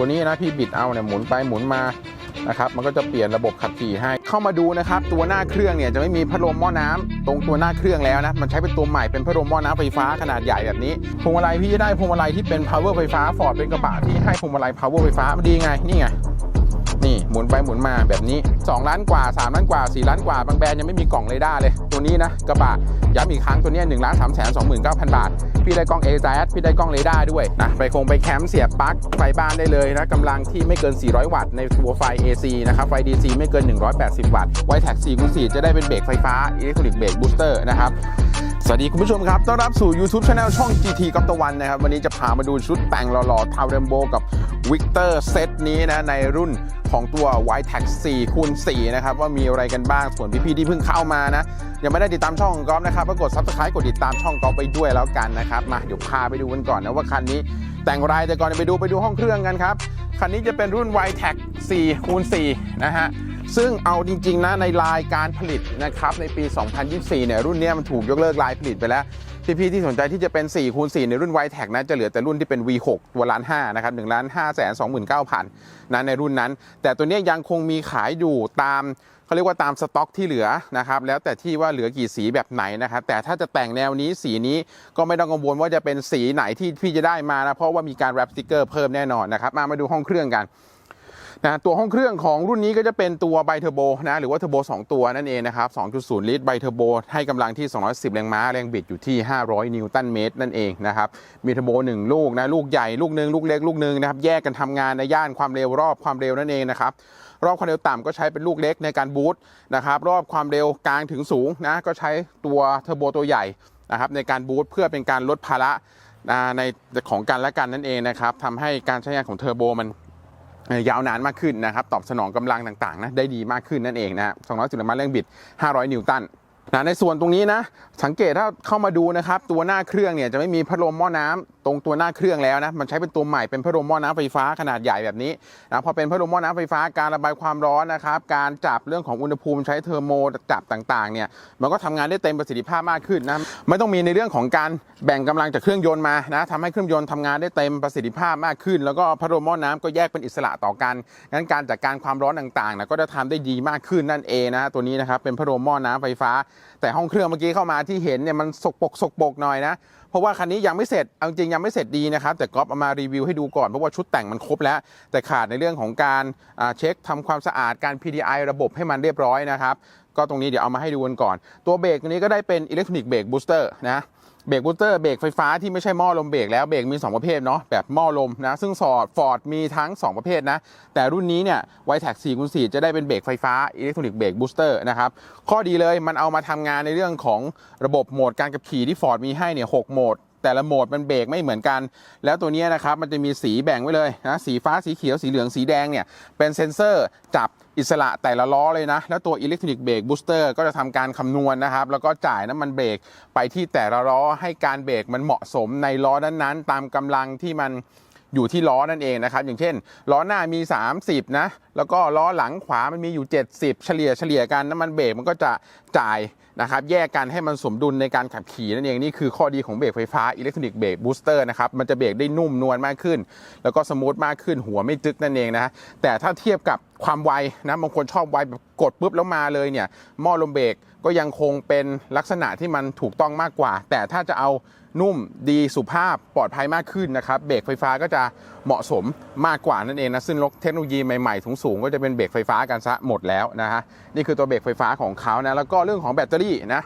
ตัวนี้นะพี่บิดเอาเนี่ยหมุนไปหมุนมานะครับมันก็จะเปลี่ยนระบบขับขี่ให้ เข้ามาดูนะครับตัวหน้าเครื่องเนี่ยจะไม่มีพัดลมหม้อน้ำตรงตัวหน้าเครื่องแล้วนะมันใช้เป็นตัวใหม่เป็นพัดลมหม้อน้ำไฟฟ้าขนาดใหญ่แบบนี้พวงมาลัยพี่จะได้พวงมาลัยที่เป็น power ไฟฟ้าฟอร์ดเป็นกระบะที่ให้พวงมาลัย power ไฟฟ้ามันดีไงนี่ไง นี่หมุนไปหมุนมาแบบนี้ 2 ล้านกว่า 3 ล้านกว่า 4 ล้านกว่า บางแบรนด์ยังไม่มีกล่องเรดาร์เลย ตัวนี้นะกระบะย้ำอีกครั้งตัวนี้1ล้าน3แสน29,000บาท พี่ได้กล้อง a อ s พี่ได้กล้องเรดาร์ด้วยนะไปคงไปแคมป์เสียบปลั๊กไฟบ้านได้เลยนะกำลังที่ไม่เกิน 400 วัตต์ในตัวไฟ AC นะครับไฟ DC ไม่เกิน 180 วัตต์ไวแท็ก4คูณ4จะได้เป็นเบรกไฟฟ้าอิเล็กทรอนิกส์เบรกบูสเตอร์นะครับ สวัสดีคุณผู้ชมครับ ต้อนรับสู่ YouTube Channel ช่อง GT กับตะวันนะครับ วันนี้จะพามาดูชุดแต่งหล่อๆทาวเรมโบกับวิกเตอร์เซตนี้นะ ในรุ่นของตัว y t e x 4คูณ4นะครับ ว่ามีอะไรกันบ้าง ส่วนพี่ๆที่เพิ่งเข้ามานะ ยังไม่ได้ติดตามช่องของก๊อฟนะครับก็กด Subscribe กดติดตามช่องก๊อฟไปด้วยแล้วกันนะครับ มาเดี๋ยวพาไปดูกันก่อนนะว่าคันนี้แต่งอะไรแต่ก่อนไปดูไปดูห้องเครื่องกันครับ คันนี้จะเป็นรุ่น y t e x 4คูณ4นะฮะ ซึ่งเอาจริง ๆ นะในลายการผลิตนะครับในปี 2024 เนี่ยรุ่นนี้มันถูกยกเลิกลายผลิตไปแล้ว พี่ๆที่สนใจที่จะเป็น4คูณ4ในรุ่น y t e c นะจะเหลือแต่รุ่นที่เป็น V6 ตัวล้าน5นะครับ1ล้าน5แสน29,000นะในรุ่นนั้น แต่ตัวนี้ยังคงมีขายอยู่ตาม เขาเรียกว่าตามสต็อกที่เหลือนะครับแล้วแต่ที่ว่าเหลือกี่สีแบบไหนนะครับแต่ถ้าจะแต่งแนวนี้สีนี้ก็ไม่ต้องกังวลว่าจะเป็นสีไหนที่พี่จะได้มานะเพราะว่ามีการแรปสติกเกอร์เพิ่มแน่นอนนะครับมามาดูห้องเครื่องกันนะตัวห้องเครื่องของรุ่นนี้ก็จะเป็นตัวไบเทอร์โบนะหรือว่าเทอร์โบ2 ตัวนั่นเองนะครับ 2.0 ลิตรไบเทอร์โบให้กำลังที่ 210 แรงม้า แรงบิดอยู่ที่ 500 นิวตันเมตรนั่นเองนะครับ มีเทอร์โบ 1 ลูกนะ ลูกใหญ่ ลูกหนึ่งลูกเล็ก ลูกหนึ่งนะครับ แยกกันทำงานในย่านความเร็วรอบความเร็วนั่นเองนะครับ รอบความเร็วต่ำก็ใช้เป็นลูกเล็กในการบูสต์นะครับรอบความเร็วกลางถึงสูงนะก็ใช้ตัวเทอร์โบตัวใหญ่นะครับในการบูสต์เพื่อเป็นการลดภาระในของกันและกันนั่นเองนะครับทำให้การใช้งานของเทอร์โบมันยาวนานมากขึ้นนะครับ ตอบสนองกำลังต่างๆนะได้ดีมากขึ้นนั่นเองนะฮะ210แรงม้าแรงบิด 500 นิวตัน นะในส่วนตรงนี้นะ สังเกตถ้าเข้ามาดูนะครับ ตัวหน้าเครื่องเนี่ยจะไม่มีพัดลมหม้อน้ำตรงตัวหน้าเครื่องแล้วนะมันใช้เป็นตัวใหม่เป็นพัดลมหม้อน้ำไฟฟ้าขนาดใหญ่แบบนี้นะพอเป็นพัดลมหม้อน้ำไฟฟ้าการระบายความร้อนนะครับ การจับเรื่องของอุณหภูมิใช้เทอร์โมจับต่างๆเนี่ยมันก็ทำงานได้เต็มประสิทธิภาพมากขึ้นนะไม่ต้องมีในเรื่องของการแบ่งกำลังจากเครื่องยนต์มานะทำให้เครื่องยนต์ทำงานได้เต็มประสิทธิภาพมากขึ้น แล้วก็พัดลมหม้อน้ำก็แยกเป็นอิสระต่อกันงั้นการจัดการความร้อนต่างๆนะก็จะทำได้ดีมากขึ้นนั่นเองนะตัวนี้นะครับเป็นพัดลมหม้อน้ำไฟฟ้าแต่ห้องเครื่องเมื่อกี้เข้ามาที่เห็นเนี่ยมันสกปรกสกปรกหน่อยนะ เพราะว่าคันนี้ยังไม่เสร็จเอาจริงยังไม่เสร็จดีนะครับ แต่ก๊อฟเอามารีวิวให้ดูก่อน เพราะว่าชุดแต่งมันครบแล้ว แต่ขาดในเรื่องของการเช็คทำความสะอาดการ PDI ระบบให้มันเรียบร้อยนะครับ ก็ตรงนี้เดี๋ยวเอามาให้ดูกันก่อน ตัวเบรกตัวนี้ก็ได้เป็นอิเล็กทรอนิกส์เบรกบูสเตอร์นะ เบรกบูสเตอร์เบรกไฟฟ้าที่ไม่ใช่หม้อลมเบรกแล้วเบรกมี 2 ประเภทเนาะแบบหม้อลมนะซึ่งสอดฟอร์ดมีทั้ง 2 ประเภทนะ แต่รุ่นนี้เนี่ยไวแท็กซี่คูณสจะได้เป็นเบรกไฟฟ้าอิเล็กทรอนิกส์เบรกบูสเตอร์นะครับข้อดีเลยมันเอามาทำงานในเรื่องของระบบโหมดการขับขี่ที่ฟอร์ดมีให้เนี่ยหกโหมด แต่ละโหมดมันเบรกไม่เหมือนกัน แล้วตัวนี้นะครับมันจะมีสีแบ่งไว้เลยนะสีฟ้าสีเขียวสีเหลืองสีแดงเนี่ยเป็นเซ็นเซอร์จับอิสระแต่ละล้อเลยนะ แล้วตัวอิเล็กทรอนิกส์เบรกบูสเตอร์ก็จะทำการคำนวณนะครับ แล้วก็จ่ายน้ำมันเบรกไปที่แต่ละล้อให้การเบรกมันเหมาะสมในล้อนั้นๆ ตามกำลังที่มัน อยู่ที่ล้อนั่นเองนะครับ อย่างเช่น ล้อหน้ามี 30 นะ แล้วก็ล้อหลังขวามันมีอยู่ 70 เฉลี่ยเฉลี่ยกันน้ำมันเบรกมันก็จะจ่ายนะครับแยกกันให้มันสมดุลในการขับขี่นั่นเองนี่คือข้อดีของเบรกไฟฟ้าอิเล็กทรอนิกส์เบรกบูสเตอร์นะครับมันจะเบรกได้นุ่มนวลมากขึ้น แล้วก็สมูทมากขึ้นหัวไม่จึกนั่นเองนะแต่ถ้าเทียบกับความไวนะบางคนชอบไวแบบกดปุ๊บแล้วมาเลยเนี่ยหม้อลมเบรกก็ยังคงเป็นลักษณะที่มันถูกต้องมากกว่า แต่ถ้าจะเอา นุ่มดีสุภาพปลอดภัยมากขึ้นนะครับเบรกไฟฟ้าก็จะเหมาะสมมากกว่านั่นเองนะซึ่งรถเทคโนโลยีใหม่ๆสูงๆก็จะเป็นเบรกไฟฟ้ากันซะหมดแล้วนะฮะนี่คือตัวเบรกไฟฟ้าของเขานะแล้วก็เรื่องของแบตเตอรี่นะ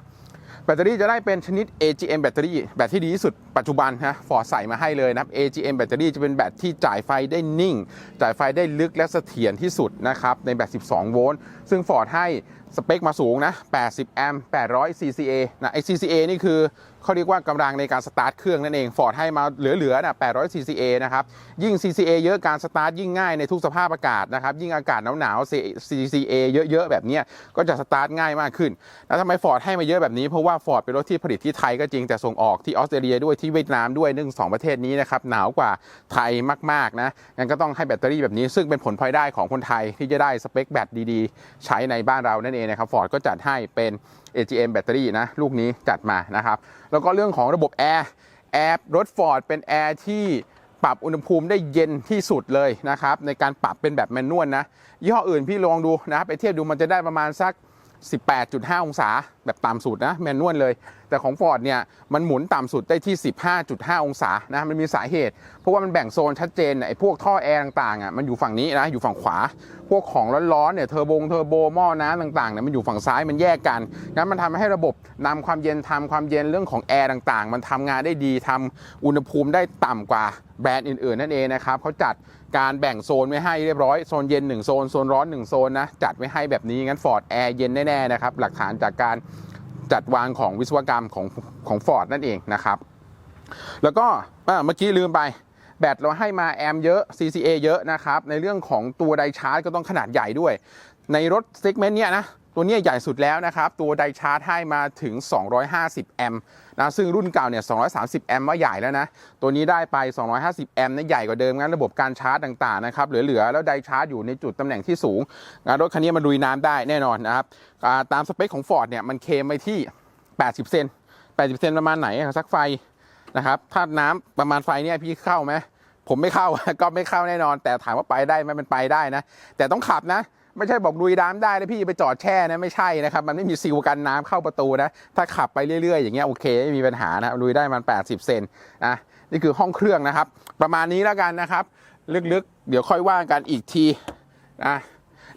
แบตเตอรี่จะได้เป็นชนิด AGM แบตเตอรี่แบตที่ดีที่สุดปัจจุบันนะฟอร์ใส่มาให้เลยนะครับ AGM แบตเตอรี่จะเป็นแบตที่จ่ายไฟได้นิ่ง จ่ายไฟได้ลึกและเสถียรที่สุดนะครับในแบต 12 โวลต์ ซึ่งฟอร์ดให้สเปคมาสูงนะ 80 แอมป์ 800 CCA นะไอ CCA นี่คือ เขาเรียกว่ากำลังในการสตาร์ทเครื่องนั่นเองฟอร์ดให้มาเหลือๆนะ800 CCA นะครับยิ่ง CCA เยอะการสตาร์ทยิ่งง่ายในทุกสภาพอากาศนะครับยิ่งอากาศหนาวๆ CCA เยอะๆ แบบนี้ก็จะสตาร์ทง่ายมากขึ้นแล้วทำไมฟอร์ดให้มาเยอะแบบนี้เพราะว่าฟอร์ดเป็นรถที่ผลิตที่ไทยก็จริงแต่ส่งออกที่ออสเตรเลียด้วยที่เวียดนามด้วยนื่งสองประเทศนี้นะครับหนาวกว่าไทยมากๆนะงั้นก็ต้องให้แบตเตอรี่แบบนี้ ซึ่งเป็นผลพลอยได้ของคนไทยที่จะได้สเปคแบตดีๆ ใช้ในบ้านเรานั่นเองนะครับฟอร์ดก็จัดให้เป็น AGM แบตเตอรี่นะลูกนี้จัดมานะครับ แล้วก็เรื่องของระบบแอร์แอร์รถฟอร์ดเป็นแอร์ที่ปรับอุณหภูมิได้เย็นที่สุดเลยนะครับในการปรับเป็นแบบแมนนวลนะยี่ห้ออื่นพี่ลองดูนะไปเทียบดูมันจะได้ประมาณสัก 18.5 องศาแบบต่ำสุดนะแมนนวลเลย แต่ของ Ford เนี่ยมันหมุนต่ำสุดได้ที่ 15.5 องศานะมันมีสาเหตุ เพราะว่ามันแบ่งโซนชัดเจนไอ้พวกท่อแอร์ต่างๆอะมันอยู่ฝั่งนี้นะอยู่ฝั่งขวา พวกของร้อนๆเนี่ยเทอร์โบงเทอร์โบหม้อน้ำต่างๆเนี่ยมันอยู่ฝั่งซ้ายมันแยกกันนั้นมันทำให้ระบบนำความเย็นทำความเย็นเรื่องของแอร์ต่างๆ มันทำงานได้ดีทำอุณหภูมิได้ต่ำกว่าแบรนด์อื่นๆนั่นเองนะครับเขาจัด การแบ่งโซนไว้ให้เรียบร้อยโซนเย็น 1 โซนโซนร้อน 1 โซนนะจัดไว้ให้แบบนี้งั้นฟอร์ดแอร์เย็นแน่ๆนะครับหลักฐานจากการจัดวางของวิศวกรรมของของฟอร์ดนั่นเองนะครับแล้วก็เมื่อกี้ลืมไปแบตเราให้มาแอมเยอะ CCA เยอะนะครับในเรื่องของตัวไดชาร์จก็ต้องขนาดใหญ่ด้วย ในรถเซกเมนต์เนี้ยนะ ตัวนี้ใหญ่สุดแล้วนะครับ ตัวไดชาร์จให้มาถึง 250 แอมป์นะซึ่งรุ่นเก่าเนี่ย 230 แอมป์ว่าใหญ่แล้วนะ ตัวนี้ได้ไป 250 แอมป์นี่ใหญ่กว่าเดิมงั้นระบบการชาร์จต่างๆนะครับเหลือๆ แล้วไดชาร์จอยู่ในจุดตำแหน่งที่สูงงานรถคันนี้มันลุยน้ำได้แน่นอนนะครับตามสเปคของ Ford เนี่ยมันเคมไปที่ 80 เซน80 เซนประมาณไหนสักไฟนะครับถ้าน้ำประมาณไฟเนี่ยพี่เข้าไหมผมไม่เข้าก็ไม่เข้าแน่นอน แต่ถามว่าไปได้ไหมมันไปได้นะ แต่ต้องขับนะ ไม่ใช่บอกลุยน้ำได้แล้วพี่ไปจอดแช่นะไม่ใช่นะครับ มันไม่มีซีลกันน้ำเข้าประตูนะ ถ้าขับไปเรื่อยๆ อย่างเงี้ยโอเคไม่มีปัญหานะลุยได้มัน 80 เซนนะนี่คือห้องเครื่องนะครับ ประมาณนี้แล้วกันนะครับ ลึกๆ เดี๋ยวค่อยว่ากันอีกทีนะ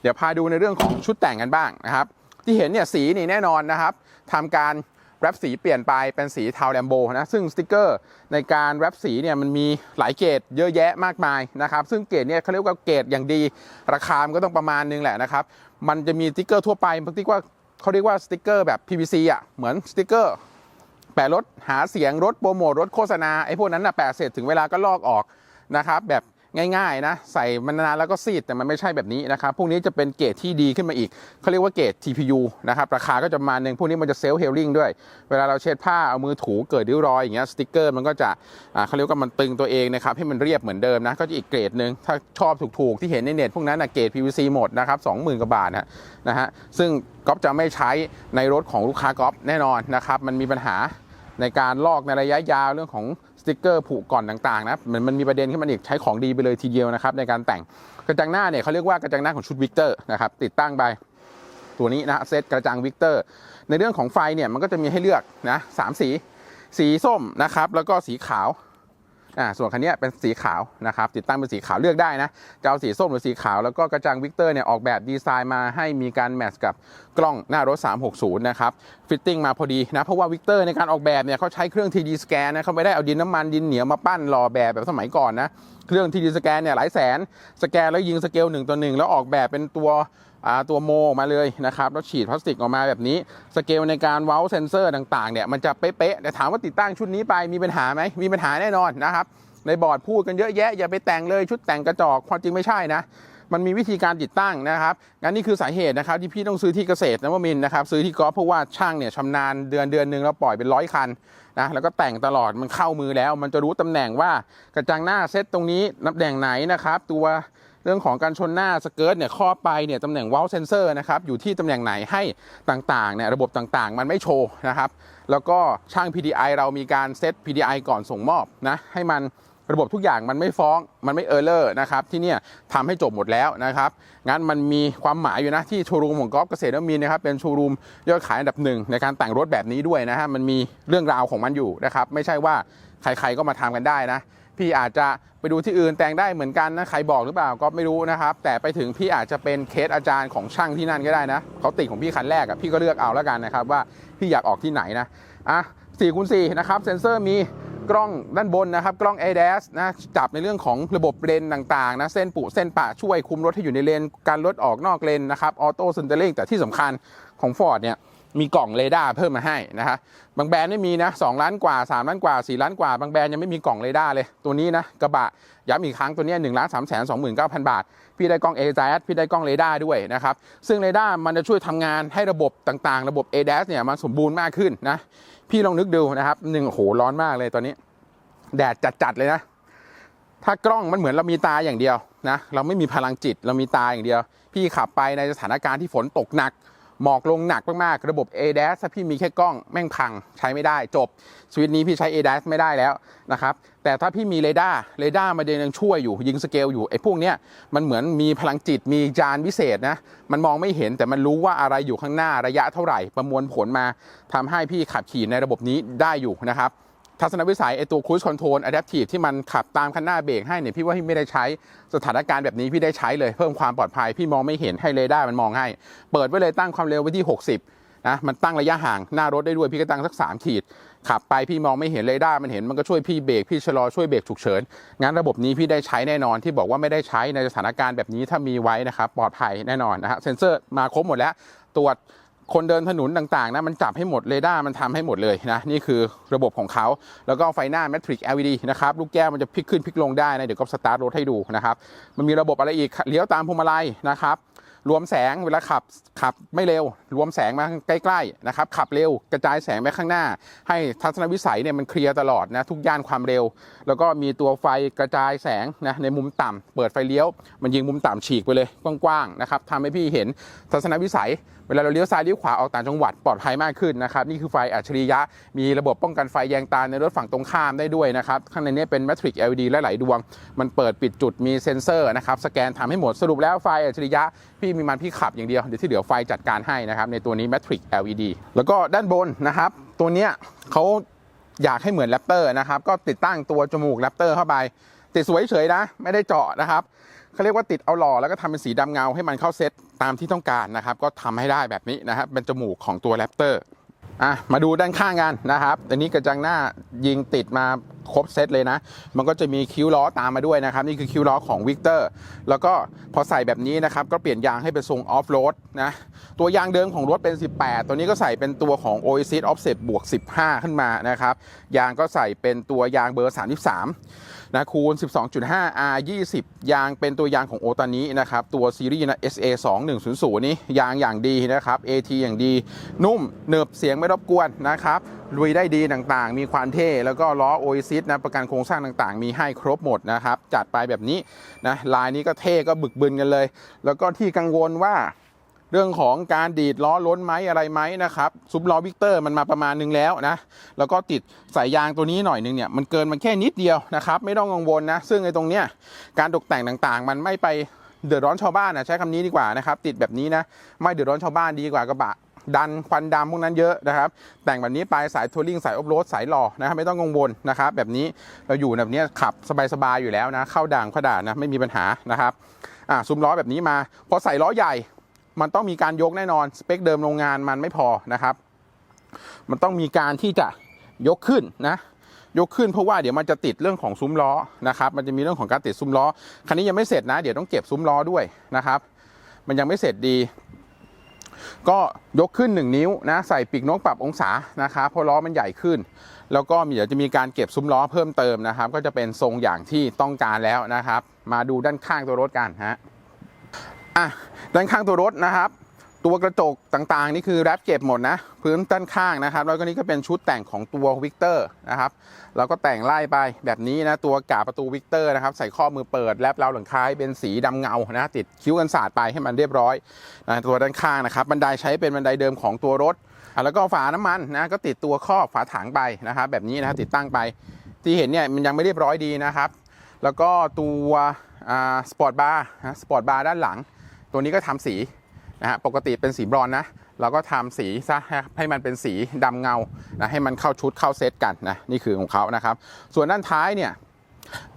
เดี๋ยวพาดูในเรื่องของชุดแต่งกันบ้างนะครับ ที่เห็นเนี่ยสีนี่แน่นอนนะครับ ทำการ แรปสีเปลี่ยนไปเป็นสีเทาแลมโบนะ ซึ่งสติกเกอร์ในการแรปสีเนี่ยมันมีหลายเกรดเยอะแยะมากมายนะครับ ซึ่งเกรดเนี่ยเขาเรียกว่าเกรดอย่างดี ราคามันก็ต้องประมาณนึงแหละนะครับ มันจะมีสติกเกอร์ทั่วไปปกติว่าเขาเรียกว่าสติกเกอร์แบบ PVC อะ เหมือนสติกเกอร์แปะรถหาเสียงรถโปรโมทรถโฆษณาไอ้พวกนั้นน่ะแปะเสร็จถึงเวลาก็ลอกออกนะครับแบบ ง่ายๆนะใส่มันนานแล้วก็ซีดแต่มันไม่ใช่แบบนี้นะครับพวกนี้จะเป็นเกรดที่ดีขึ้นมาอีกเขาเรียกว่าเกรด TPU นะครับราคาก็จะมาหนึ่งพวกนี้มันจะเซลล์เฮลลิ่งด้วย เวลาเราเช็ดผ้าเอามือถูเกิดริ้วรอยอย่างเงี้ยสติกเกอร์มันก็จะอ่าเขาเรียกว่ามันตึงตัวเองนะครับให้มันเรียบเหมือนเดิมนะก็จะอีกเกรดหนึ่งถ้าชอบถูกๆที่เห็นในเน็ตพวกนั้นนะเกรด PVC หมดนะครับ20,000กว่าบาทนะนะฮะซึ่งก๊อฟจะไม่ใช้ในรถของลูกค้าก๊อฟแน่นอนนะครับมันมีปัญหาในการลอกในระยะยาวเรื่องของ ติกเกอร์ผูกก่อนต่างๆนะมันมันมีประเด็นขึ้นมาอีกใช้ของดีไปเลยทีเดียวนะครับในการแต่งกระจังหน้าเนี่ยเขาเรียกว่ากระจังหน้าของชุดวิกเตอร์นะครับติดตั้งไปตัวนี้นะเซตกระจังวิกเตอร์ในเรื่องของไฟเนี่ยมันก็จะมีให้เลือกนะสามสี สีส้มนะครับแล้วก็สีขาว อ่าส่วนคันนี้เป็นสีขาวนะครับติดตั้งเป็นสีขาวเลือกได้นะจะเอาสีส้มหรือสีขาวแล้วก็กระจังวิกเตอร์เนี่ยออกแบบดีไซน์มาให้มีการแมทช์กับกล้องหน้ารถ 360 นะครับฟิตติ้งมาพอดีนะเพราะว่าวิกเตอร์ในการออกแบบเนี่ยเขาใช้เครื่อง 3D สแกนนะเขาไม่ได้เอาดินน้ำมันดินเหนียวมาปั้นรอแบบแบบสมัยก่อนนะเครื่อง 3D สแกนเนี่ยหลายแสนสแกนแล้วยิงสเกลหนึ่งต่อหนึ่งแล้วออกแบบเป็นตัว ตัวโมออกมาเลยนะครับแล้วฉีดพลาสติกออกมาแบบนี้สเกลในการเว้าเซนเซอร์ต่างๆเนี่ยมันจะเป๊ะๆแต่ถามว่าติดตั้งชุดนี้ไปมีปัญหาไหมมีปัญหาแน่นอนนะครับในบอร์ดพูดกันเยอะแยะอย่าไปแต่งเลยชุดแต่งกระจอกความจริงไม่ใช่นะมันมีวิธีการติดตั้งนะครับงั้นนี่คือสาเหตุนะครับที่พี่ต้องซื้อที่เกษตรนวมินนะครับซื้อที่กอล์ฟเพราะว่าช่างเนี่ยชำนาญเดือนเดือนหนึ่งแล้วปล่อยเป็นร้อยคันนะแล้วก็แต่งตลอดมันเข้ามือแล้ว มันจะรู้ตำแหน่งว่ากระจังหน้าเซตตรงนี้ตำแหน่งไหนนะครับตัว เรื่องของการชนหน้าสเกิร์ตเนี่ยครอบไปเนี่ยตำแหน่งว a ลเซนเซอร์นะครับอยู่ที่ตำแหน่งไหนให้ต่างๆเนี่ยระบบต่างๆ มันไม่โชว์นะครับแล้วก็ช่าง PDI เรามีการเซต PDI ก่อนส่งมอบนะให้มันระบบทุกอย่างมันไม่ฟ้องมันไม่เออร์เลอร์นะครับที่เนี่ยทำให้จบหมดแล้วนะครับงั้นมันมีความหมายอยู่นะที่โชว์รูมของกอล์ฟเกษตรนมินะครับเป็นโชว์รูมยอดขายอันดับหนึ่งในการแต่งรถแบบนี้ด้วยนะฮะมันมีเรื่องราวของมันอยู่นะครับไม่ใช่ว่าใครๆก็มาทำกันได้นะ พี่อาจจะไปดูที่อื่นแต่งได้เหมือนกันนะใครบอกหรือเปล่าก็ไม่รู้นะครับ แต่ไปถึงพี่อาจจะเป็นเคสอาจารย์ของช่างที่นั่นก็ได้นะเขาติดของพี่คันแรกอะพี่ก็เลือกเอาแล้วกันนะครับว่าพี่อยากออกที่ไหนนะอะ4คูณ4นะครับเซ็นเซอร์มีกล้องด้านบนนะครับ กล้อง ADAS นะจับในเรื่องของระบบเลนต่างๆนะเส้นปุเส้นปะช่วยคุมรถให้อยู่ในเลนการรถออกนอกเลนนะครับออโต้เซนเตอร์เลงแต่ที่สำคัญของ Ford เนี่ย มีกล่องเรดาร์เพิ่มมาให้นะฮะบางแบรนด์ไม่มีนะ2ล้านกว่า 3 ล้านกว่า 4 ล้านกว่า บางแบรนด์ยังไม่มีกล่องเรดาร์เลย ตัวนี้นะกระบะย้ำอีกครั้งตัวนี้ย1ล้าน3แสน29,000บาท พี่ได้กล้อง ADAS พี่ได้กล้องเรดาร์ด้วยนะครับ ซึ่งเรดาร์มันจะช่วยทำงานให้ระบบต่างๆ ระบบ ADAS เนี่ยมันสมบูรณ์มากขึ้นนะพี่ลองนึกดูนะครับหนึ่งโอ้โหร้อนมากเลยตอนนี้ แดดจัดๆเลยนะถ้ากล้องมันเหมือนเรามีตาอย่างเดียวนะเราไม่มีพลังจิตเรามีตาอย่างเดียว พี่ขับไปในสถานการณ์ที่ฝนตกหนัก หมอกลงหนักมากๆ ระบบ ADAS ถ้าพี่มีแค่กล้องแม่งพังใช้ไม่ได้จบ ชีวิตนี้พี่ใช้ ADAS ไม่ได้แล้วนะครับ แต่ถ้าพี่มีเรดาร์เรดาร์มันยังช่วยอยู่ ยิงสเกลอยู่ไอ้พวกเนี้ยมันเหมือนมีพลังจิตมีจานวิเศษนะ มันมองไม่เห็นแต่มันรู้ว่าอะไรอยู่ข้างหน้าระยะเท่าไหร่ ประมวลผลมาทำให้พี่ขับขี่ในระบบนี้ได้อยู่นะครับ ทัศนวิสัยไอตัว Cruise Control Adaptive ที่มันขับตามคันหน้าเบรกให้เนี่ยพี่ว่าพี่ไม่ได้ใช้สถานการณ์แบบนี้พี่ได้ใช้เลยเพิ่มความปลอดภัยพี่มองไม่เห็นให้เรดาร์มันมองให้ เปิดไว้เลยตั้งความเร็วไว้ที่ 60นะมันตั้งระยะห่างหน้ารถได้ด้วยพี่ก็ตั้งสัก 3 ขีด ขับไปพี่มองไม่เห็นเรดาร์มันเห็นมันก็ช่วยพี่เบรกพี่ชะลอช่วยเบรกฉุกเฉินงั้นระบบนี้พี่ได้ใช้แน่นอนที่บอกว่าไม่ได้ใช้ในสถานการณ์แบบนี้ถ้ามีไว้นะครับปลอดภัยแน่นอนนะฮะเซ็นเซอร์มาครบหมดแล้วตรวจ คนเดินถนนต่างๆนะมันจับให้หมดเรดาร์มันทำให้หมดเลยนะนี่คือระบบของเขา แล้วก็ไฟหน้าแมทริก LED นะครับลูกแก้วมันจะพลิกขึ้นพลิกลงได้นะเดี๋ยวก็สตาร์ทรถให้ดูนะครับมันมีระบบอะไรอีกเลี้ยวตามพวงมาลัยนะครับรวมแสงเวลาขับขับไม่เร็วรวมแสงมาใกล้ๆนะครับขับเร็วกระจายแสงไปข้างหน้า ให้ทัศนวิสัยเนี่ยมันเคลียร์ตลอดนะทุกย่านความเร็ว แล้วก็มีตัวไฟกระจายแสงนะในมุมต่ำเปิดไฟเลี้ยว มันยิงมุมต่ำฉีกไปเลยกว้างๆนะครับทำให้พี่เห็นทัศนวิสัย เวลาเราเลี้ยวซ้ายเลี้ยวขวาออกต่างจังหวัดปลอดภัยมากขึ้นนะครับนี่คือไฟอัจฉริยะ มีระบบป้องกันไฟแยงตาในรถฝั่งตรงข้ามได้ด้วยนะครับข้างในนี้เป็น Matrix LED และหลายดวง มันเปิดปิดจุดมีเซ็นเซอร์นะครับสแกนทำให้หมดสรุปแล้วไฟอัจฉริยะพี่มีมันพี่ขับอย่างเดียวเดี๋ยวที่เหลือไฟจัดการให้นะครับในตัวนี้ Matrix LED แล้วก็ด้านบนนะครับ ตัวเนี้ยเขาอยากให้เหมือนแรปเตอร์นะครับก็ติดตั้งตัวจมูกแรปเตอร์เข้าไป ติดสวยเฉยนะ ไม่ได้เจาะนะครับเขาเรียกว่าติดเอาหล่อแล้วก็ทำเป็นสีดำเงาให้มันเข้าเซตตามที่ต้องการนะครับ ก็ทำให้ได้แบบนี้นะครับเป็นจมูกของตัวแรปเตอร์ อะมาดูด้านข้างกันนะครับ อันนี้กระจังหน้ายิงติดมาครบเซตเลยนะ มันก็จะมีคิ้วล้อตามมาด้วยนะครับ นี่คือคิ้วล้อของวิกเตอร์ แล้วก็พอใส่แบบนี้นะครับ ก็เปลี่ยนยางให้เป็นทรงออฟโรดนะ ตัวยางเดิมของรถเป็น 18 ตัวนี้ก็ใส่เป็นตัวของ Oasis Offset บวก 15 ขึ้นมานะครับ ยางก็ใส่เป็นตัวยางเบอร์ 33 นะคูณ 12.5 R 20 ยางเป็นตัวยางของโอตานี้นะครับ ตัวซีรีส์นะ SA 2100 นี้ยางอย่างดีนะครับ AT อย่างดี นุ่มเนิบเสียงไม่รบกวนนะครับลุยได้ดีต่างๆ มีความเท่ แล้วก็ล้อโอซิสนะประกันโครงสร้างต่างๆ มีให้ครบหมดนะครับ จัดไปแบบนี้นะลายนี้ก็เท่ก็บึกบึนกันเลย แล้วก็ที่กังวลว่า เรื่องของการดีดล้อล้นไหมอะไรไหมนะครับซุปล้อวิกเตอร์มันมาประมาณนึงแล้วนะ แล้วก็ติดสายยางตัวนี้หน่อยนึงเนี่ยมันเกินมันแค่นิดเดียวนะครับไม่ต้องกังวลนะ ซึ่งไอ้ตรงเนี้ยการตกแต่งต่างๆ มันไม่ไปเดือดร้อนชาวบ้านนะใช้คำนี้ดีกว่านะครับติดแบบนี้นะไม่เดือดร้อนชาวบ้านดีกว่ากระบะดันควันดำพวกนั้นเยอะนะครับ แต่งแบบนี้ไปสายทัวริงสายออฟโรดสายหล่อนะครับไม่ต้องกังวลนะครับ แบบนี้เราอยู่แบบนี้ขับสบายๆอยู่แล้วนะ เข้าด่างเข้าด่านนะไม่มีปัญหานะครับอ่าซุ้มล้อแบบนี้มาพอใส่ล้อใหญ่ มันต้องมีการยกแน่นอนสเปคเดิมโรงงานมันไม่พอนะครับ มันต้องมีการที่จะยกขึ้นนะยกขึ้นเพราะว่าเดี๋ยวมันจะติดเรื่องของซุ้มล้อนะครับ มันจะมีเรื่องของการติดซุ้มล้อ คันนี้ยังไม่เสร็จนะ เดี๋ยวต้องเก็บซุ้มล้อด้วยนะครับ มันยังไม่เสร็จดี ก็ยกขึ้น 1 นิ้วนะ ใส่ปีกนกปรับองศานะครับเพราะล้อมันใหญ่ขึ้น แล้วก็เดี๋ยวจะมีการเก็บซุ้มล้อเพิ่มเติมนะครับ ก็จะเป็นทรงอย่างที่ต้องการแล้วนะครับ มาดูด้านข้างตัวรถกันฮะ อะด้านข้างตัวรถนะครับ ตัวกระจกต่างๆ นี่คือแรปเก็บหมดนะ พื้นด้านข้างนะครับ แล้วก็นี่ก็เป็นชุดแต่งของตัววิกเตอร์นะครับเราก็แต่งไล่ไปแบบนี้นะตัวกาประตูวิกเตอร์นะครับ ใส่ข้อมือเปิดแลบเราหลังคาให้เป็นสีดำเงานะติดคิ้วกันศาสตร์ไปให้มันเรียบร้อยนะตัวด้านข้างนะครับบันไดใช้เป็นบันไดเดิมของตัวรถแล้วก็ฝาน้ำมันนะก็ติดตัวครอบฝาถังไปนะครับแบบนี้นะติดตั้งไปที่เห็นเนี่ยมันยังไม่เรียบร้อยดีนะครับ แล้วก็ตัวสปอร์ตบาร์สปอร์ตบาร์ด้านหลัง ตัวนี้ก็ทำสีนะฮะปกติเป็นสีบรอนนะเราก็ทำสีซะให้มันเป็นสีดำเงานะให้มันเข้าชุดเข้าเซตกันนะนี่คือของเขานะครับ ส่วนด้านท้ายเนี่ย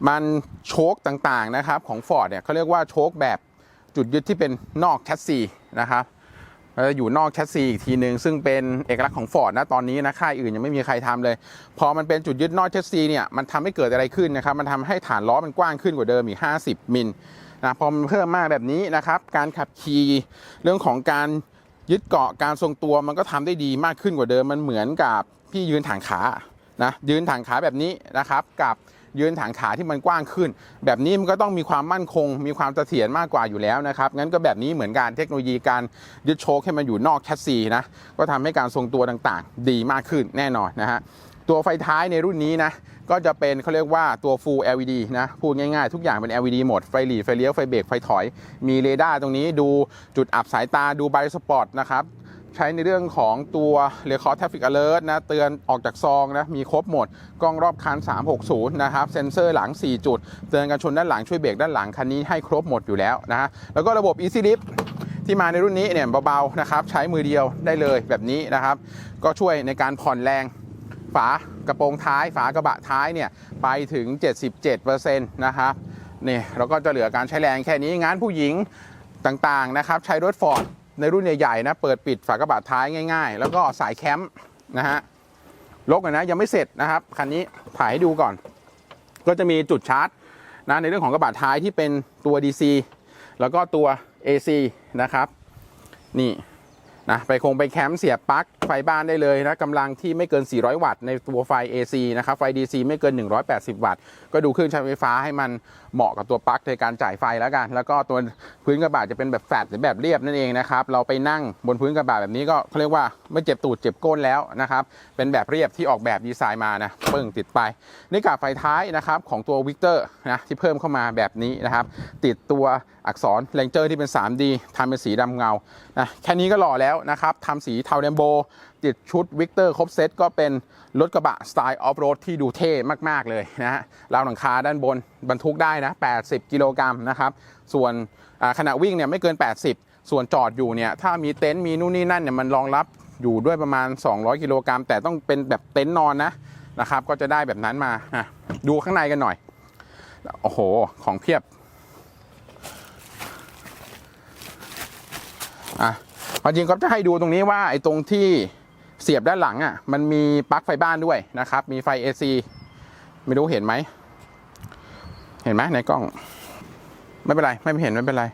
มันโชคต่างๆนะครับของ Ford เนี่ยเขาเรียกว่าโชคแบบจุดยึดที่เป็นนอกแคสซีนะครับ แล้วอยู่นอกแคสซีอีกทีหนึ่งซึ่งเป็นเอกลักษณ์ของ Ford นะตอนนี้นะค่ายอื่นยังไม่มีใครทำเลย พอมันเป็นจุดยึดนอกแคสซีเนี่ยมันทำให้เกิดอะไรขึ้นนะครับมันทำให้ฐานล้อมันกว้างขึ้นกว่าเดิมอีก 50 มิลนะพอมันเพิ่มมากแบบนี้นะครับการขับขี่เรื่องของการยึดเกาะการทรงตัวมันก็ทำได้ดีมากขึ้นกว่าเดิมมันเหมือนกับพี่ยืนถางขานะยืนถางขาแบบนี้นะครับกับ ยืนถางขาที่มันกว้างขึ้น แบบนี้มันก็ต้องมีความมั่นคง มีความเสถียรมากกว่าอยู่แล้วนะครับงั้นก็แบบนี้เหมือนกันเทคโนโลยีการยึดโชคให้มันอยู่นอกแคสซีนะก็ทำให้การทรงตัวต่างๆ ดีมากขึ้นแน่นอนนะฮะตัวไฟท้ายในรุ่นนี้นะก็จะเป็นเขาเรียกว่าตัว Full LED นะ พูดง่ายๆ ทุกอย่างเป็น LED หมด ไฟหลีไฟเลี้ยว ไฟเบรก ไฟถอย มีเรดาร์ตรงนี้ดูจุดอับสายตาดูไบสปอร์ตนะครับ ใช้ในเรื่องของตัว Record Traffic Alert นะ เตือนออกจากซองนะ มีครบหมด กล้องรอบคัน 360 นะครับ เซ็นเซอร์หลัง 4 จุด เตือนการชนด้านหลังช่วยเบรกด้านหลัง คันนี้ให้ครบหมดอยู่แล้วนะแล้วก็ระบบ Easy Lift ที่มาในรุ่นนี้เนี่ยเบาๆนะครับใช้มือเดียวได้เลยแบบนี้นะครับ ก็ช่วยในการผ่อนแรงฝากระโปรงท้าย ฝากระบะท้ายเนี่ยไปถึง 77%นะครับนี่เราก็จะเหลือการใช้แรงแค่นี้งานผู้หญิงต่างๆนะครับ ใช้รถฟอร์ด ในรุ่นใหญ่ๆนะเปิดปิดฝากระบะท้ายง่ายๆ แล้วก็สายแคมป์นะฮะลกหน่อยนะยังไม่เสร็จนะครับคันนี้ถ่ายให้ดูก่อน ก็จะมีจุดชาร์จนะในเรื่องของกระบะท้ายที่เป็นตัว DC แล้วก็ตัว AC นะครับ นี่ นะไปคงไปแคมป์เสียบปลั๊กไฟบ้านได้เลยนะกำลังที่ไม่เกิน 400 วัตต์ในตัวไฟ AC นะครับไฟ DC ไม่เกิน 180 วัตต์ ก็ดูเครื่องใช้ไฟฟ้าให้มันเหมาะกับตัวปลั๊กในการจ่ายไฟแล้วกัน แล้วก็ตัวพื้นกระบะจะเป็นแบบแฟลตหรือแบบเรียบนั่นเองนะครับเราไปนั่งบนพื้นกระบะแบบนี้ก็เขาเรียกว่าไม่เจ็บตูดเจ็บก้นแล้วนะครับเป็นแบบเรียบที่ออกแบบดีไซน์มานะปึ้งติดไปนี่กับไฟท้ายนะครับของตัววิกเตอร์นะที่เพิ่มเข้ามาแบบนี้นะครับติดตัวอักษรเลนเจอร์ที่เป็น 3D ทำเป็นสีดำเงานะแค่นี้ก็หล่อแล้วนะครับทำสีเทาเรมโบติดชุดวิกเตอร์ครบเซตก็เป็นรถกระบะสไตล์ออฟโรดที่ดูเท่มาก ๆ เลยนะฮะราวหลังคาด้านบนบรรทุกได้นะ 80 กิโลกรัมนะครับ ส่วนอ่าขณะวิ่งเนี่ยไม่เกิน 80 ส่วนจอดอยู่เนี่ยถ้ามีเต็นท์มีนู่นนี่นั่นเนี่ยมันรองรับอยู่ด้วยประมาณ 200 กิโลกรัมแต่ต้องเป็นแบบเต็นท์นอนนะนะครับ ก็จะได้แบบนั้นมาอะดูข้างในกันหน่อยโอ้โห ของเพียบ อะความ จริงก็จะให้ดูตรงนี้ว่าไอ้ตรงที่เสียบด้านหลังอะ มันมีปลั๊กไฟบ้านด้วยนะครับ มีไฟ AC ไม่รู้เห็นไหม เห็นไหมในกล้อง ไม่เป็นไร ไม่เห็นไม่เป็นไร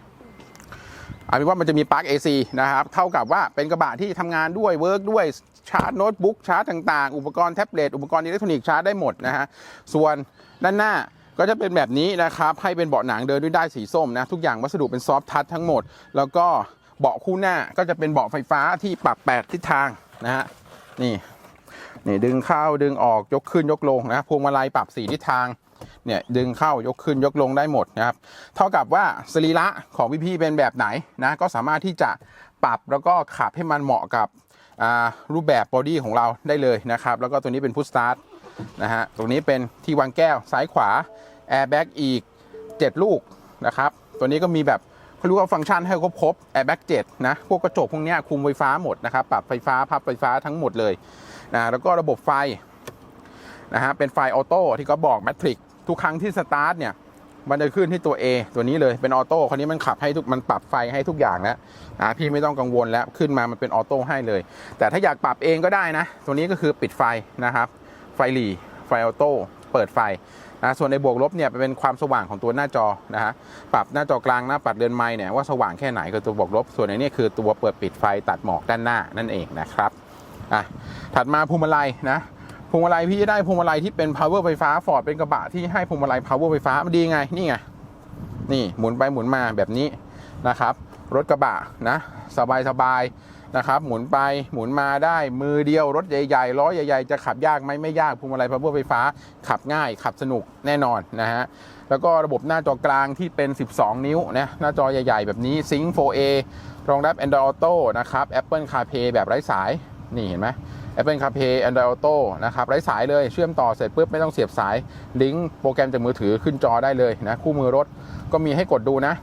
เอาเป็นว่ามันจะมีปลั๊ก AC นะครับ เท่ากับว่าเป็นกระบะที่ทำงานด้วยเวิร์กด้วยชาร์จโน้ตบุ๊กชาร์จต่างๆ อุปกรณ์แท็บเล็ตอุปกรณ์อิเล็กทรอนิกส์ชาร์จได้หมดนะฮะ ส่วนด้านหน้าก็จะเป็นแบบนี้นะครับ ให้เป็นเบาะหนังเดินด้วยได้สีส้มนะ ทุกอย่างวัสดุเป็นซอฟทัชทั้งหมด แล้วก็ เบาะคู่หน้าก็จะเป็นเบาะไฟฟ้าที่ปรับแปดทิศทางนะฮะนี่นี่ดึงเข้าดึงออกยกขึ้นยกลงนะพวงมาลัยปรับสีทิศทางเนี่ยดึงเข้ายกขึ้นยกลงได้หมดนะครับ เท่ากับว่าสรีระของพี่ๆเป็นแบบไหนนะก็สามารถที่จะปรับแล้วก็ขับให้มันเหมาะกับรูปแบบบอดี้ของเราได้เลยนะครับ แล้วก็ตัวนี้เป็นพุชสตาร์ทนะฮะตรงนี้เป็นที่วางแก้วซ้ายขวาแอร์แบ็กอีก 7 ลูกนะครับ ตัวนี้ก็มีแบบ รียกว่าฟังก์ชันให้ครบครบแอร์แบ็กเจ็ดนะ พวกกระจกพวกนี้คุมไฟฟ้าหมดนะครับ ปรับไฟฟ้า พับไฟฟ้าทั้งหมดเลยนะแล้วก็ระบบไฟนะฮะเป็นไฟออโต้ที่ก็บอกแมทริกทุกครั้งที่สตาร์ทเนี่ยมันจะขึ้นที่ตัว A ตัวนี้เลยเป็นออโต้คราวนี้มันขับให้ทุกมันปรับไฟให้ทุกอย่างแล้วนะพี่ไม่ต้องกังวลแล้วขึ้นมามันเป็นออโต้ให้เลย แต่ถ้าอยากปรับเองก็ได้นะ ตัวนี้ก็คือปิดไฟนะครับ ไฟหลีไฟออโต้เปิดไฟ นะส่วนในบวกลบเนี่ยเป็นความสว่างของตัวหน้าจอนะฮะปรับหน้าจอกลางหน้าปัดเรือนไม้เนี่ยว่าสว่างแค่ไหนคือตัวบวกลบ ส่วนในนี้คือตัวเปิดปิดไฟตัดหมอกด้านหน้านั่นเองนะครับอะถัดมาพวงมาลัยนะพวงมาลัยพี่จะได้พวงมาลัยที่เป็น power ไฟฟ้าฟอร์ดเป็นกระบะที่ให้พวงมาลัย power ไฟฟ้ามันดีไงนี่ไงนี่หมุนไปหมุนมาแบบนี้นะครับ รถกระบะนะสบายสบาย นะครับหมุนไปหมุนมาได้มือเดียวรถใหญ่ๆล้อใหญ่ๆจะขับยากไหมไม่ยากพวงมาลัย power ไฟฟ้า ขับง่ายขับสนุกแน่นอนนะฮะแล้วก็ระบบหน้าจอกลางที่เป็น 12 นิ้วนะหน้าจอใหญ่ๆ แบบนี้ Sync 4A รองรับ Android Auto นะครับ Apple CarPlay แบบไร้สาย นี่เห็นไหม Apple CarPlay Android Auto นะครับไร้สายเลยเชื่อมต่อเสร็จปุ๊บไม่ต้องเสียบสาย ลิงก์โปรแกรมจากมือถือขึ้นจอได้เลยนะคู่มือรถก็มีให้กดดูนะ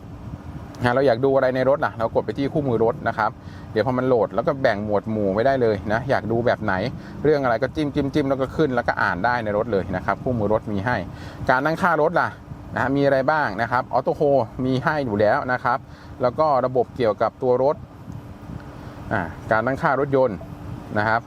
นะเราอยากดูอะไรในรถล่ะ เรากดไปที่คู่มือรถนะครับ เดี๋ยวพอมันโหลดแล้วก็แบ่งหมวดหมู่ไว้ได้เลยนะอยากดูแบบไหน เรื่องอะไรก็จิ้มจิ้มจิ้มแล้วก็ขึ้นแล้วก็อ่านได้ในรถเลยนะครับคู่มือรถมีให้ การนั่งค่ารถล่ะนะมีอะไรบ้างนะครับออโต้โฮมีให้อยู่แล้วนะครับ แล้วก็ระบบเกี่ยวกับตัวรถการตั้งค่ารถยนต์นะครับ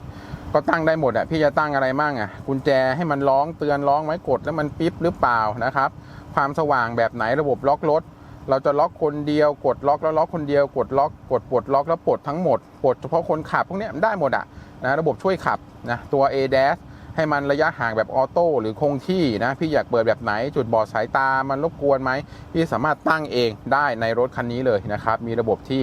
ก็ตั้งได้หมดอะพี่จะตั้งอะไรมั่งอะกุญแจให้มันร้องเตือนร้องไหมกดแล้วมันปิ๊บหรือเปล่านะครับ ความสว่างแบบไหนระบบล็อกรถ เราจะล็อกคนเดียวกดล็อกแล้วล็อกคนเดียวกดล็อก กดปลดล็อกแล้วปลดทั้งหมดปลดเฉพาะคนขับพวกนี้มันได้หมดอะนะระบบช่วยขับนะตัว a d a s ให้มันระยะห่างแบบออโต้หรือคงที่นะพี่อยากเปิดแบบไหนจุดบอดสายตามันรบกวนไหมพี่สามารถตั้งเองได้ในรถคันนี้เลยนะครับมีระบบที่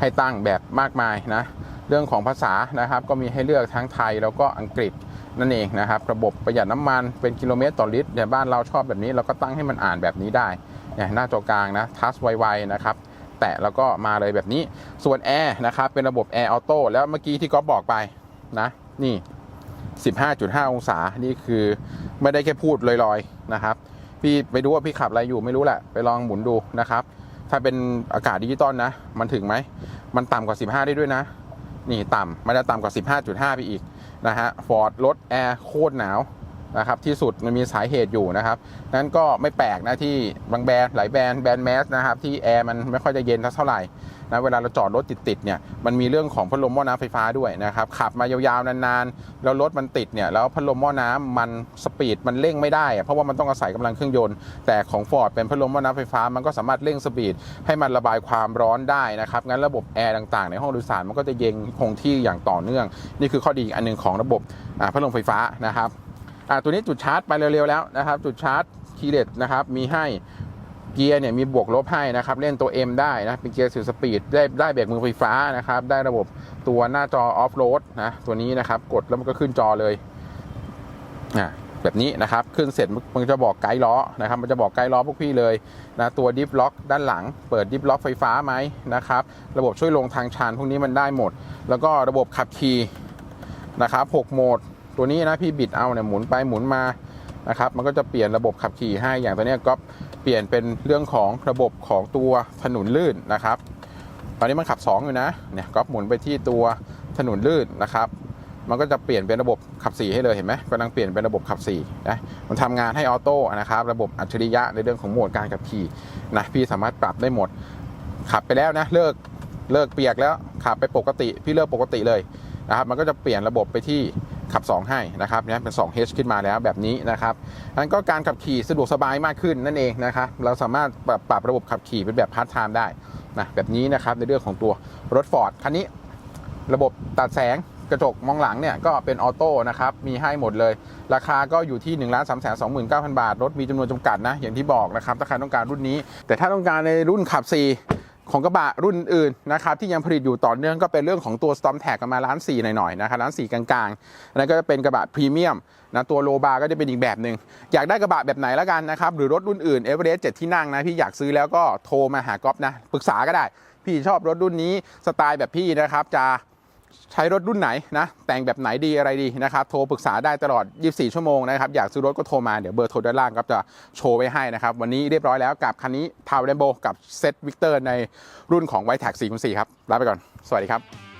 ให้ตั้งแบบมากมายนะเรื่องของภาษานะครับก็มีให้เลือกทั้งไทยแล้วก็อังกฤษนั่นเองนะครับระบบประหยัดน้ำมันเป็นกิโลเมตรต่อลิตรเนี่ยบ้านเราชอบแบบนี้เราก็ตั้งให้มันอ่านแบบนี้ได้ เนี่ยหน้าจอกลางนะทัชไวๆนะครับแตะแล้วก็มาเลยแบบนี้ส่วนแอร์นะครับเป็นระบบแอร์ออโต้แล้วเมื่อกี้ที่ก๊อฟบอกไปนะนี่ 15.5 องศา นี่คือไม่ได้แค่พูดลอยๆนะครับพี่ไปดูว่าพี่ขับอะไรอยู่ไม่รู้แหละ ไปลองหมุนดูนะครับ ถ้าเป็นอากาศดิจิตอลนะ มันถึงไหม มันต่ำกว่า 15 ได้ด้วยนะ นี่ต่ำมันจะต่ำกว่า 15.5 ไปอีกนะฮะฟอร์ดรถแอร์โคตรหนาว นะครับที่สุดมันมีสาเหตุอยู่นะครับนั้นก็ไม่แปลกนะที่บางแบรนด์หลายแบรนด์แบรนด์แมสนะครับที่แอร์มันไม่ค่อยจะเย็นเท่าไหร่นะเวลาเราจอดรถติดๆเนี่ยมันมีเรื่องของพัดลมหม้อน้ำไฟฟ้าด้วยนะครับขับมายาวๆนานๆ แล้วรถมันติดเนี่ยแล้วพัดลมหม้อน้ำมันสปีดมันเร่งไม่ได้อะเพราะว่ามันต้องอาศัยกำลังเครื่องยนต์แต่ของ Ford เป็นพัดลมหม้อน้ำไฟฟ้ามันก็สามารถเร่งสปีดให้มันระบายความร้อนได้นะครับงั้นระบบแอร์ต่างๆ ในห้องโดยสารมันก็จะเย็นคงที่อย่างต่อเนื่อง นี่คือข้อดีอีกอันหนึงของระบบพัดลมไฟฟ้านะครับ อ่าตัวนี้จุดชาร์จไปเร็วๆแล้วนะครับ จุดชาร์จคีเลสนะครับมีให้เกียร์เนี่ยมีบวกลบให้นะครับ เล่นตัว M ได้นะเป็นเกียร์สื่สปีดได้ได้เบรกมือไฟฟ้านะครับ ได้ระบบตัวหน้าจอออฟโรดนะตัวนี้นะครับ กดแล้วมันก็ขึ้นจอเลยอ่าแบบนี้นะครับ ขึ้นเสร็จมันจะบอกไกด์ล้อนะครับ มันจะบอกไกด์ล้อพวกพี่เลยนะตัวดิฟล็อกด้านหลัง เปิดดิฟล็อกไฟฟ้าไหมนะครับ ระบบช่วยลงทางชันพวกนี้มันได้หมด แล้วก็ระบบขับขี่นะครับ6โหมด ตัวนี้นะพี่บิดเอาเนี่ยหมุนไปหมุนมานะครับมันก็จะเปลี่ยนระบบขับขี่ให้อย่างตัวนี้ก็เปลี่ยนเป็นเรื่องของระบบของตัวถนนลื่นนะครับ ตอนนี้มันขับ 2 อยู่นะเนี่ยก็หมุนไปที่ตัวถนนลื่นนะครับ มันก็จะเปลี่ยนเป็นระบบขับ4ให้เลยเห็นไหมกำลังเปลี่ยนเป็นระบบขับ4นะมันทำงานให้ออโต้นะครับ ระบบอัจฉริยะในเรื่องของโหมดการขับขี่นะพี่สามารถปรับได้หมด ขับไปแล้วนะเลิกเลิกเปียกแล้วขับไปปกติ พี่เลิกปกติเลยนะครับ มันก็จะเปลี่ยนระบบไปที่ ขับ 2 ให้นะครับเนี่ยเป็น 2H ขึ้นมาแล้วแบบนี้นะครับนั้นก็การขับขี่สะดวกสบายมากขึ้นนั่นเองนะครับเราสามารถปรับปรับระบบขับขี่เป็นแบบพาร์ทไทม์ได้นะแบบนี้นะครับในเรื่องของตัวรถฟอร์ดคันนี้ระบบตัดแสงกระจกมองหลังเนี่ยก็เป็นออโต้นะครับ มีให้หมดเลย ราคาก็อยู่ที่1นึ่งล้านสามแสนสองหมื่นเก้าพันบาท รถมีจำนวนจำกัดนะ อย่างที่บอกนะครับ ถ้าใครต้องการรุ่นนี้ แต่ถ้าต้องการในรุ่นขับ 4 ของกระบะรุ่นอื่นนะครับที่ยังผลิตอยู่ต่อเนื่องก็เป็นเรื่องของตัว Storm Tag กันมาล้านสี่หน่อยๆนะครับล้านสี่กลางๆอันนั้นก็จะเป็นกระบะพรีเมียมนะตัวโลบาร์ก็จะเป็นอีกแบบหนึ่งอยากได้กระบะแบบไหนแล้วกันนะครับหรือรถรุ่นอื่นเอเวอเรสต์เจ็ดที่นั่งนะพี่อยากซื้อแล้วก็โทรมาหาก๊อฟนะปรึกษาก็ได้ พี่ชอบรถรุ่นนี้สไตล์แบบพี่นะครับจะ ใช้รถรุ่นไหนนะแต่งแบบไหนดีอะไรดีนะครับโทรปรึกษาได้ตลอด 24 ชั่วโมงนะครับอยากซื้อรถก็โทรมาเดี๋ยวเบอร์โทรด้านล่างครับจะโชว์ไว้ให้นะครับวันนี้เรียบร้อยแล้วกับคันนี้ทาวเรนโบกับเซตวิกเตอร์ในรุ่นของไวท์แท็ก4 4ครับลาไปก่อน สวัสดีครับ